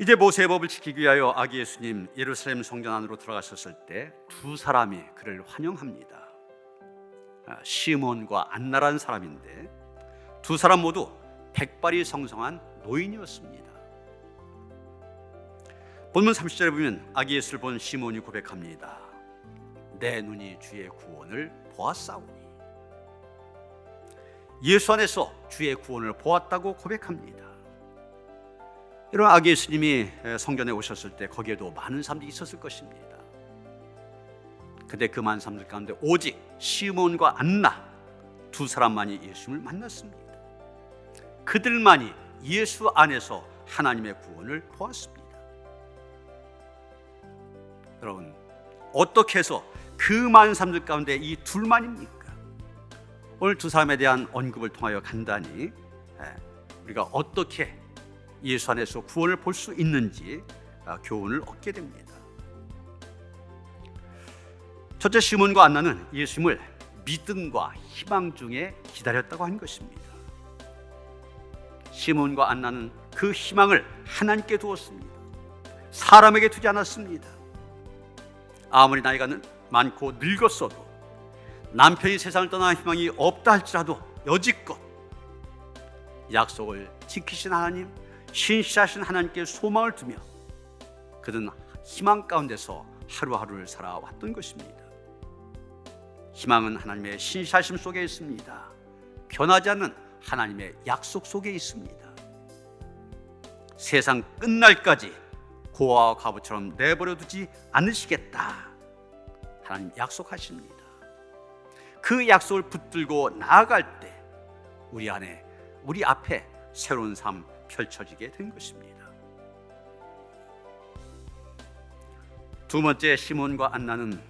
이제 모세의 법을 지키기 위하여 아기 예수님 예루살렘 성전 안으로 들어가셨을 때 두 사람이 그를 환영합니다. 아, 시몬과 안나라는 사람인데 두 사람 모두 백발이 성성한 노인이었습니다. 본문 30절에 보면 아기 예수를 본 시몬이 고백합니다. 내 눈이 주의 구원을 보았사오니 예수 안에서 주의 구원을 보았다고 고백합니다. 이런 아기 예수님이 성전에 오셨을 때 거기에도 많은 사람들이 있었을 것입니다. 근데 그 많은 사람들 가운데 오직 시몬과 안나 두 사람만이 예수님을 만났습니다. 그들만이 예수 안에서 하나님의 구원을 보았습니다. 여러분 어떻게 해서 그 많은 사람들 가운데 이 둘만입니까? 오늘 두 사람에 대한 언급을 통하여 간단히 예, 우리가 어떻게 예수 안에서 구원을 볼 수 있는지 아, 교훈을 얻게 됩니다. 첫째 시몬과 안나는 예수님을 믿음과 희망 중에 기다렸다고 한 것입니다. 시몬과 안나는 그 희망을 하나님께 두었습니다. 사람에게 두지 않았습니다. 아무리 나이가 는- 많고 늙었어도 남편이 세상을 떠나 희망이 없다 할지라도 여지껏 약속을 지키신 하나님, 신실하신 하나님께 소망을 두며 그는 희망 가운데서 하루하루를 살아왔던 것입니다. 희망은 하나님의 신실하심 속에 있습니다. 변하지 않는 하나님의 약속 속에 있습니다. 세상 끝날까지 고아와 과부처럼 내버려 두지 않으시겠다. 하나님 약속하십니다. 그 약속을 붙들고 나아갈 때 우리 안에 우리 앞에 새로운 삶 펼쳐지게 된 것입니다. 두 번째 시몬과 안나는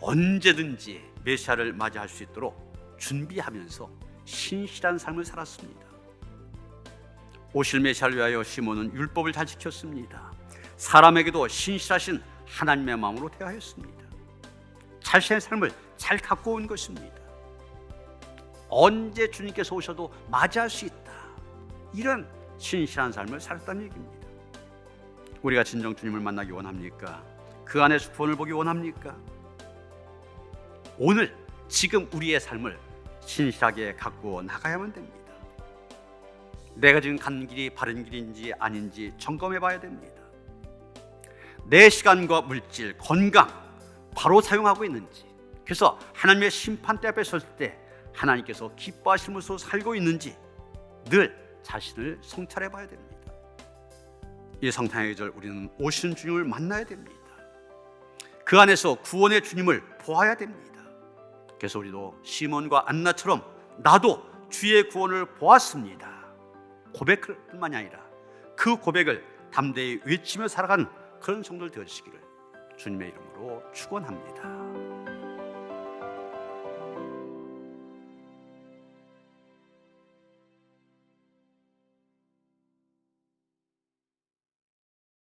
언제든지 메시아를 맞이할 수 있도록 준비하면서 신실한 삶을 살았습니다. 오실 메시아를 위하여 시몬은 율법을 잘 지켰습니다. 사람에게도 신실하신 하나님의 마음으로 대하였습니다. 자신의 삶을 잘 갖고 온 것입니다. 언제 주님께서 오셔도 맞이할 수 있다. 이런 신실한 삶을 살았다는 얘기입니다. 우리가 진정 주님을 만나기 원합니까? 그 안에서 구원을 보기 원합니까? 오늘 지금 우리의 삶을 신실하게 갖고 나가야만 됩니다. 내가 지금 가는 길이 바른 길인지 아닌지 점검해 봐야 됩니다. 내 시간과 물질, 건강 바로 사용하고 있는지 그래서 하나님의 심판대 앞에 설 때 하나님께서 모습으로 살고 있는지 늘 자신을 성찰해 봐야 됩니다. 이 성탄의 계절 우리는 오시는 주님을 만나야 됩니다. 그 안에서 구원의 주님을 보아야 됩니다. 그래서 우리도 시몬과 안나처럼 나도 주의 구원을 보았습니다. 고백할 뿐만이 아니라 그 고백을 담대히 외치며 살아가는 그런 성도들 되어주시기를 주님의 이름으로 축원합니다.